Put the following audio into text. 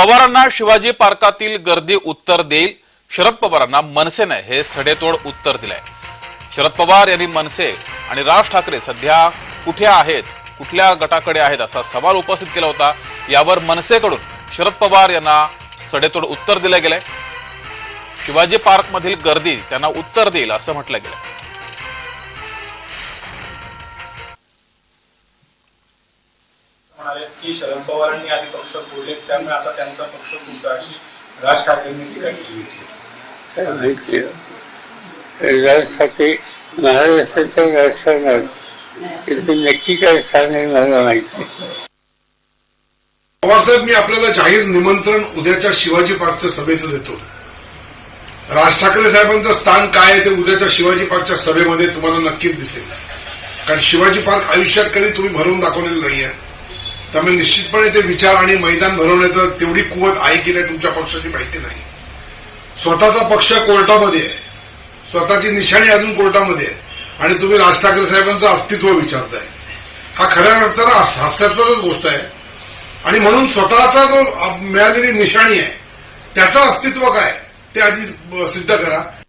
पवारांना शिवाजी पार्कातील गर्दी उत्तर देईल. शरद पवारांना मनसेने हे सडेतोड उत्तर दिलंय. शरद पवार यांनी मनसे आणि राज ठाकरे सध्या कुठे आहेत कुठल्या गटाकडे आहेत असा सवाल उपस्थित केला होता. यावर मनसेकडून शरद पवार यांना सडेतोड उत्तर दिलं गेलंय. शिवाजी पार्कमधील गर्दी त्यांना उत्तर देईल असं म्हटलं गेलं म्हणाले की शरद पवारांनी आधी पक्ष फोडले त्यामुळे आता त्यांचा पक्ष फुटतो अशी राज ठाकरेंनी टीका केली होती. राज ठाकरे महाराष्ट्राच्या राजकारणात त्यांचं नक्की काय स्थान आहे मला माहिती नाही. पवारसाहेब मी आपल्याला जाहीर निमंत्रण उद्याच्या शिवाजी पार्कच्या सभेचं देतो. राज ठाकरे साहेबांचं स्थान काय आहे ते उद्याच्या शिवाजी पार्कच्या सभेमध्ये तुम्हाला नक्कीच दिसेल. कारण शिवाजी पार्क आयुष्यात कधी तुम्ही भरवून दाखवलेलं नाहीये. त्यामुळे निश्चितपणे ते विचार आणि मैदान भरवण्याचं तेवढी कुवत आहे की नाही तुमच्या पक्षाची माहिती नाही. स्वतःचा पक्ष कोर्टामध्ये आहे. स्वतःची निशाणी अजून कोर्टामध्ये आहे. आणि तुम्ही राज ठाकरे साहेबांचं अस्तित्व विचारताय. हा खऱ्या अर्थाला हास्यात्मकच गोष्ट आहे. आणि म्हणून स्वतःचा जो मिळालेली निशाणी आहे त्याचं अस्तित्व काय? ते आधी सिद्ध करा.